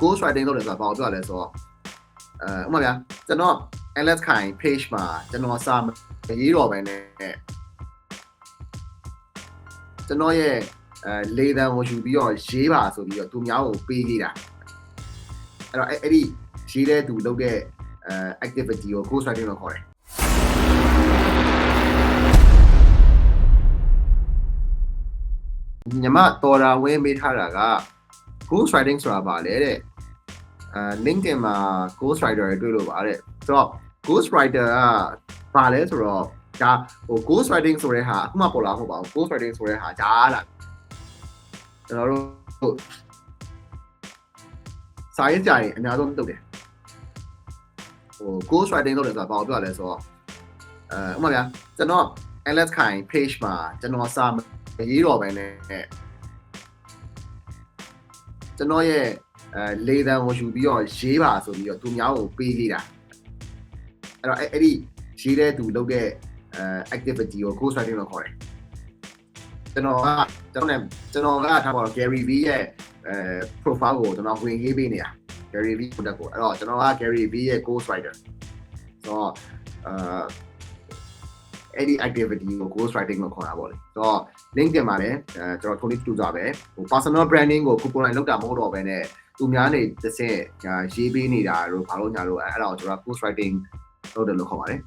ghost writing လုပ်တယ်ဆိုတာဘာကိုပြောရလဲဆိုတော့အဲဥပမာဗျာကျွန်တော် Alex ခိုင် page မှာကျွန်တော်စာမရေးတော့ဘဲနဲ့ကျွန်တော်ရဲ့အဲလေသံကိုယူပြီးတော့ရေးပါဆိုပြီးတော့သူများကိုပေးခဲ့တာအဲ့တော့အဲ့အဲ့ဒီရေးတဲ့သူလုပ်တဲ့အဲ activity ကို ghost writing လို့ခေါ်တယ်ညီမတော်တာဝင်းမေးထားတာက ghost writing ဆိုတာပါလေတဲ့အဲ LinkedIn မှာ ghost writer တွေတွေ့လို့ပါတဲ့ဆိုတော့ ghost writer ကပါလဲဆိုတော့ဒါဟို ghost writing ဆိုတဲ့ဟာအခုမှပေါ်လာဟုတ်ပါဘူး ghost writing ဆိုတဲ့ဟာဂျားလာကျွန်တော်တို့စာရေးကြရင်အများဆုံးလုပ်တယ်ဟို ghost writing လုပ်တယ်ဆိုတာဘာကိုပြောရလဲဆိုတော့အဲဥပမာဗျာကျွန်တော် Alex ခိုင် page မှာကျွန်တော်စာမရေးတော့ဘဲနဲ့ ကျွန်တော်ရဲ့အဲလေသံကိုယူပြီးတော့ရေးပါဆိုပြီးတော့သူများကိုပေးခဲ့တာအဲ့တော့အဲ့အဲ့ဒီရေးတဲ့သူလုပ်တဲ့အဲ activity ကို ghost writing လို့ခေါ်တယ်ကျွန်တော်ကကျွန်တော်နဲ့ကျွန်တော်ကထားပါတော့ Gary V ရဲ့အဲ profile ကိုကျွန်တော်ဝင်ရေးပေးနေတာ Gary V ကိုတက်ကိုအဲ့တော့ကျွန်တော်က Gary V ရဲ့ ghost writer ဆိုတော့အာ အဲ့ဒီ activity ကို ghost writing လို့ခေါ်တာပေါ့လေဆိုတော့ LinkedIn မှာလည်းအဲကျွန်တော်ထုံးလေးတူကြပဲဟို personal branding ကိုကိုကိုယ်တိုင်လုပ်တာမဟုတ်တော့ဘဲနဲ့သူများနေတစ်ဆင့်ရေးပေးနေတာတို့ဘာလို့ညာလို့အဲ့ဒါကိုကျွန်တော် ghost writing လုပ်တယ်လို့ခေါ်ပါတယ်